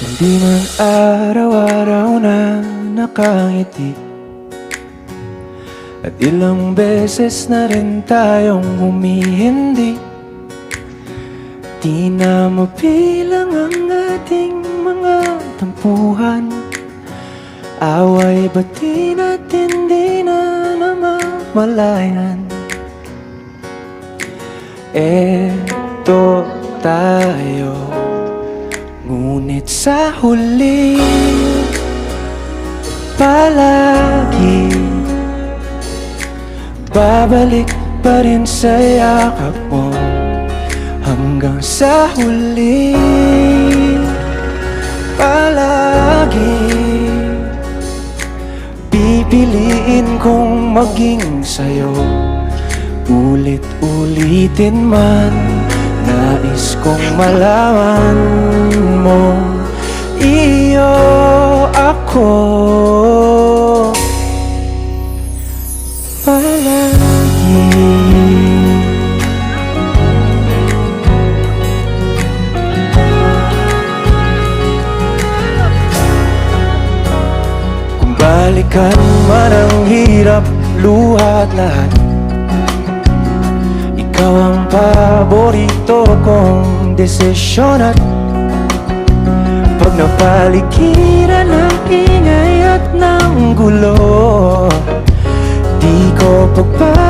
Di man araw-araw na nakangiti. At ilang beses na rin tayong humihindi. Di na mabilang ang ating mga tampuhan. Away ba't di natin di na namamalayan? Eto tayo Ngunit sa huli Palagi Babalik pa rin sa yakap mo. Hanggang sa huli Palagi Pipiliin kong maging sa'yo. Ulit-ulitin man Nais kong malaman mo Iyo ako. Palagi. Balikan man ang hirap, luha at lahat paborito kong desisyon at Pag napaligiran ng ingay at ng gulo Di ko pagpapalit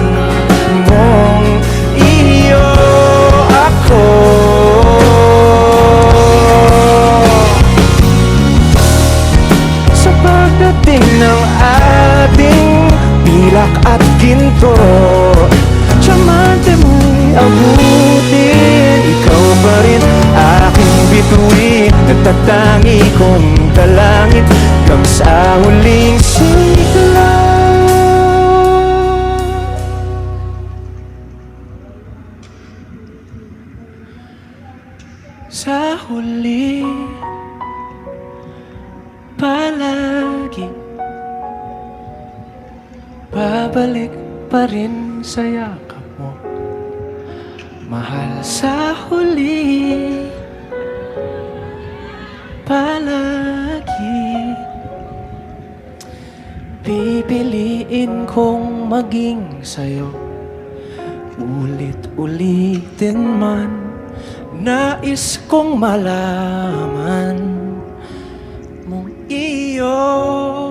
pagdating ng ating pilak at ginto. Diamante mo'y abutin Ikaw pa rin aking bituin. Natatangi kong dalangin Hanggang sa huling sigla. Sa huli Palagi Babalik pa rin sa yakap mo. Mahal sa huli Palagi. Pipiliin kong maging sa'yo. Ulit-ulitin man Nais kong malaman Mong iyo ako